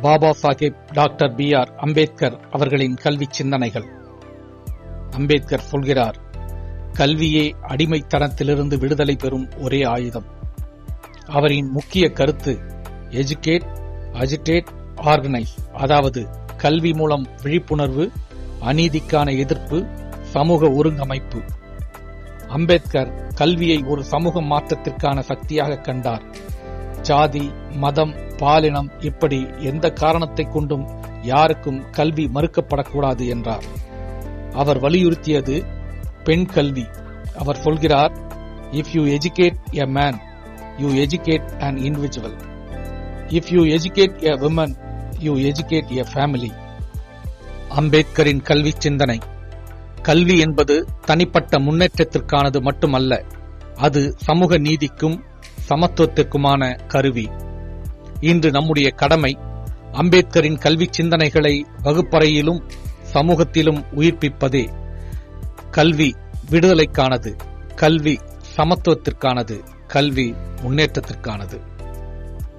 Baba Sahib doctor B R Ambedkar அவர்களின் கல்வி சிந்தனைகள். அம்பேத்கர் சொல்கிறார் கல்வியே அடிமைத்தனத்திலிருந்து விடுதலை பெறும் ஒரே ஆயுதம். அவரின் முக்கிய கருத்து எஜுகேட் அஜிடேட் ஆர்கனைஸ் அதாவது கல்வி மூலம் விழிப்புணர்வு அநீதிக்கான எதிர்ப்பு சமூக ஒருங்கமைப்பு. அம்பேத்கர் கல்வியை ஒரு சமூக மாற்றத்திற்கான சக்தியாக கண்டார். ஜாதி மதம் பாலினம் இப்படி எந்த காரணத்தை கொண்டும் யாருக்கும் கல்வி மறுக்கப்படக்கூடாது என்றார். அவர் வலியுறுத்தியது பெண் கல்வி. அவர் சொல்கிறார் if you educate a man you educate an individual if you educate a women you educate a family அம்பேத்கரின் கல்வி சிந்தனை. கல்வி என்பது தனிப்பட்ட முன்னேற்றத்திற்கானது மட்டுமல்ல அது சமூக நீதிக்கும் சமத்துவத்திற்குமான கருவி. இன்று நம்முடைய கடமை அம்பேத்கரின் கல்வி சிந்தனைகளை வகுப்பறையிலும் சமூகத்திலும் உயிர்ப்பிப்பதே. கல்வி விடுதலைக்கானது. கல்வி சமத்துவத்திற்கானது. கல்வி முன்னேற்றத்திற்கானது.